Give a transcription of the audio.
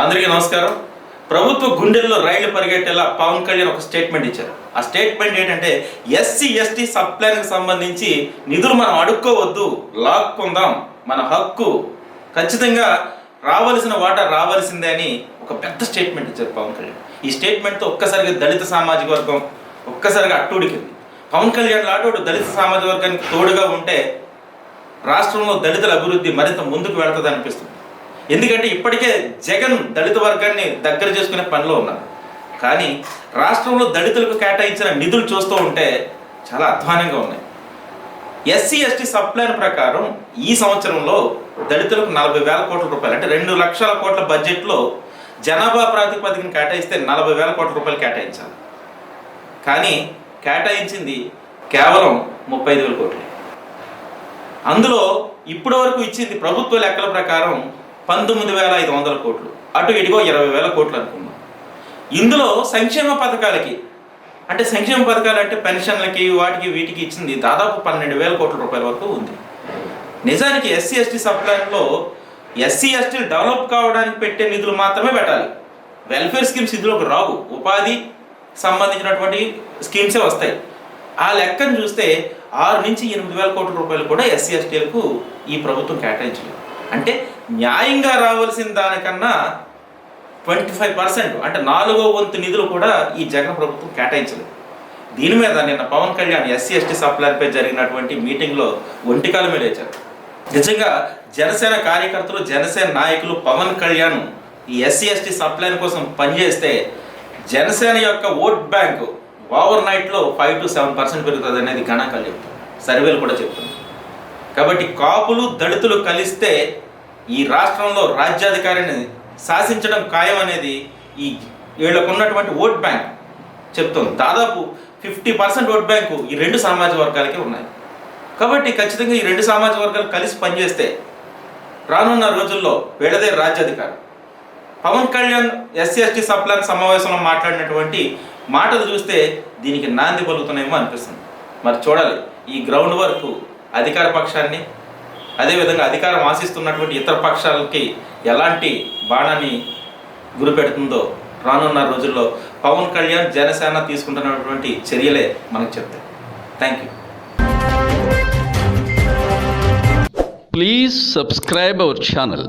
అందరికీ నమస్కారం. ప్రభుత్వ గుండెల్లో రైళ్ళు పరిగెట్టేలా పవన్ కళ్యాణ్ ఒక స్టేట్మెంట్ ఇచ్చారు. ఆ స్టేట్మెంట్ ఏంటంటే ఎస్సీ ఎస్టీ సబ్ ప్లాన్కి సంబంధించి నిధులు మనం అడుక్కోవద్దు లాక్కుందాం మన హక్కు. ఖచ్చితంగా రావలసిన వాటా రావాల్సిందే అని ఒక పెద్ద స్టేట్మెంట్ ఇచ్చారు పవన్ కళ్యాణ్. ఈ స్టేట్మెంట్తో ఒక్కసారిగా దళిత సామాజిక వర్గం ఒక్కసారిగా అట్టుడికింది. పవన్ కళ్యాణ్ లాటోడు దళిత సామాజిక వర్గానికి తోడుగా ఉంటే రాష్ట్రంలో దళితుల అభివృద్ధి మరింత ముందుకు వెళుతుంది అనిపిస్తుంది ఎందుకంటే ఇప్పటికే జగన్ దళిత వర్గాన్ని దగ్గర చేసుకునే పనిలో ఉన్నారు. కానీ రాష్ట్రంలో దళితులకు కేటాయించిన నిధులు చూస్తూ ఉంటే చాలా అధ్వానంగా ఉన్నాయి. ఎస్సీ ఎస్టీ సబ్ ప్లాన్ ప్రకారం ఈ సంవత్సరంలో దళితులకు నలభై వేల కోట్ల రూపాయలు అంటే రెండు లక్షల కోట్ల బడ్జెట్లో జనాభా ప్రాతిపదికన కేటాయిస్తే నలభై వేల కోట్ల రూపాయలు కేటాయించాలి. కానీ కేటాయించింది కేవలం ముప్పై ఐదు వేల కోట్లు. అందులో ఇప్పటి వరకు ఇచ్చింది ప్రభుత్వ లెక్కల ప్రకారం పంతొమ్మిది వేల ఐదు వందల కోట్లు. అటు ఇటుగో ఇరవై వేల కోట్లు అనుకున్నాం ఇందులో సంక్షేమ పథకాలకి అంటే సంక్షేమ పథకాలు అంటే పెన్షన్లకి వాటికి వీటికి ఇచ్చింది దాదాపు పన్నెండు వేల కోట్ల రూపాయల వరకు ఉంది. నిజానికి ఎస్సీ ఎస్టీ సబ్ ప్లాన్లో ఎస్సీ ఎస్టీలు డెవలప్ కావడానికి పెట్టే నిధులు మాత్రమే పెట్టాలి. వెల్ఫేర్ స్కీమ్స్ ఇందులోకి రావు. ఉపాధి సంబంధించినటువంటి స్కీమ్సే వస్తాయి. ఆ లెక్కను చూస్తే ఆరు నుంచి ఎనిమిది వేల కోట్ల రూపాయలు కూడా ఎస్సీ ఎస్టీలకు ఈ ప్రభుత్వం కేటాయించలేదు. అంటే న్యాయంగా రావాల్సిన దానికన్నా ట్వంటీ ఫైవ్ పర్సెంట్ అంటే నాలుగో వంతు నిధులు కూడా ఈ జగన్ ప్రభుత్వం కేటాయించలేదు. దీని మీద నిన్న పవన్ కళ్యాణ్ ఎస్సీ ఎస్టీ సప్లైపై జరిగినటువంటి మీటింగ్లో ఒంటికాల మీద లేచారు నిజంగా జనసేన కార్యకర్తలు జనసేన నాయకులు పవన్ కళ్యాణ్ ఈ ఎస్సీ ఎస్టీ సప్లైన్ కోసం పనిచేస్తే జనసేన యొక్క ఓట్ బ్యాంక్ ఓవర్ నైట్లో ఫైవ్ టు సెవెన్ పర్సెంట్ పెరుగుతుంది అనేది గణాంకాలు చెప్తుంది సర్వేలు కూడా చెప్తుంది కాబట్టి కాపులు దళితులు కలిస్తే ఈ రాష్ట్రంలో రాజ్యాధికారిని శాసించడం ఖాయం అనేది ఈ వీళ్ళకు ఉన్నటువంటి ఓట్ బ్యాంక్ చెప్తుంది. దాదాపు ఫిఫ్టీ పర్సెంట్ ఓట్ బ్యాంకు ఈ రెండు సామాజిక వర్గాలకే ఉన్నాయి. కాబట్టి ఖచ్చితంగా ఈ రెండు సామాజిక వర్గాలు కలిసి పనిచేస్తే రానున్న రోజుల్లో వీళ్ళదే రాజ్యాధికారం. Pawan Kalyan SC ST sub plan సమావేశంలో మాట్లాడినటువంటి మాటలు చూస్తే దీనికి నాంది పలుకుతున్నాయేమో అనిపిస్తుంది. మరి చూడాలి ఈ గ్రౌండ్ వర్క్ అధికార పక్షాన్ని అదేవిధంగా అధికారం ఆశిస్తున్నటువంటి ఇతర పక్షాలకి ఎలాంటి బాణాన్ని గురిపెడుతుందో రానున్న రోజుల్లో పవన్ కళ్యాణ్ జనసేన తీసుకుంటున్నటువంటి చర్యలే మనకు చెప్తాయి. Thank you please subscribe our channel